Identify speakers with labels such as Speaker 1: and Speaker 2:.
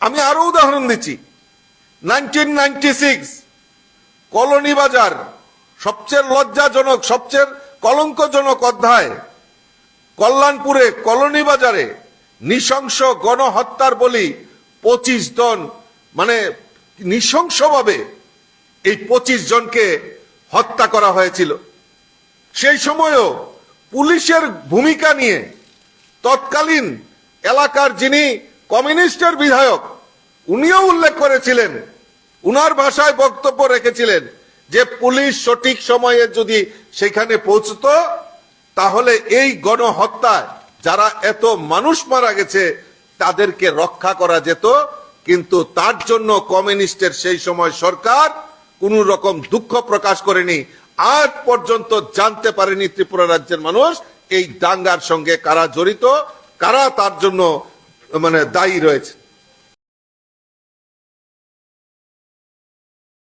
Speaker 1: আমি আরও উদাহরণ দিচ্ছি। নাইনটিন নাইনটি সিক্স কলোনি বাজার, সবচেয়ে লজ্জাজনক, সবচেয়ে কলঙ্কজনক অধ্যায়। কল্যাণপুরে কলোনি বাজারে নৃশংস গণহত্যার বলি পঁচিশ জন মানে নৃশংসভাবে এই পঁচিশ জনকে হত্যা করা হয়েছিল। সেই সময়ও পুলিশের ভূমিকা নিয়ে তৎকালীন এলাকার যিনি কমিউনিস্টের বিধায়ক, উনিও উল্লেখ করেছিলেন, উনার ভাষায় বক্তব্য রেখেছিলেন যে পুলিশ সঠিক সময়ে যদি সেখানে পৌঁছতো, তাহলে এই গণহত্যায় যারা এত মানুষ মারা গেছে, তাদেরকে রক্ষা করা যেত। কিন্তু তার জন্য কমিউনিস্টের সেই সময় সরকার কোন রকম দুঃখ প্রকাশ করেনি। আজ পর্যন্ত জানতে পারেনি ত্রিপুরা রাজ্যের মানুষ এই দাঙ্গার সঙ্গে কারা জড়িত, কারা তার জন্য মানে দায়ী রয়েছে।